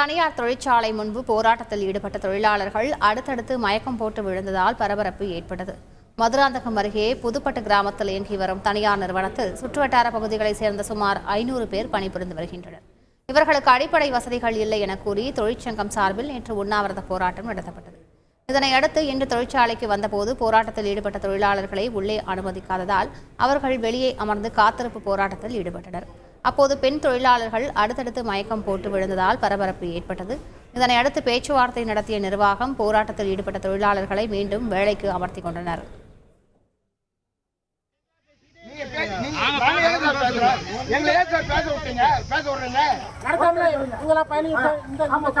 தனியார் தொழிற்சாலை முன்பு போராட்டத்தில் ஈடுபட்ட தொழிலாளர்கள் அடுத்தடுத்து மயக்கம் போட்டு விழுந்ததால் பரபரப்பு ஏற்பட்டது. மதுராந்தகம் அருகே புதுப்பட்டு கிராமத்தில் இயங்கி வரும் தனியார் நிறுவனத்தில் சுற்றுவட்டார பகுதிகளைச் சேர்ந்த சுமார் ஐநூறு பேர் பணிபுரிந்து வருகின்றனர். இவர்களுக்கு அடிப்படை வசதிகள் இல்லை என கூறி தொழிற்சங்கம் சார்பில் நேற்று உண்ணாவிரத போராட்டம் நடத்தப்பட்டது. இதனையடுத்து இன்று தொழிற்சாலைக்கு வந்தபோது போராட்டத்தில் ஈடுபட்ட தொழிலாளர்களை உள்ளே அனுமதிக்காததால் அவர்கள் வெளியே அமர்ந்து காத்திருப்பு போராட்டத்தில் ஈடுபட்டனர். அப்போது பெண் தொழிலாளர்கள் அடுத்தடுத்து மயக்கம் போட்டு விழுந்ததால் பரபரப்பு ஏற்பட்டது இதனையடுத்து பேச்சுவார்த்தை நடத்திய நிர்வாகம் போராட்டத்தில் ஈடுபட்ட தொழிலாளர்களை மீண்டும் வேலைக்கு அமர்த்திக் கொண்டனர் நாங்க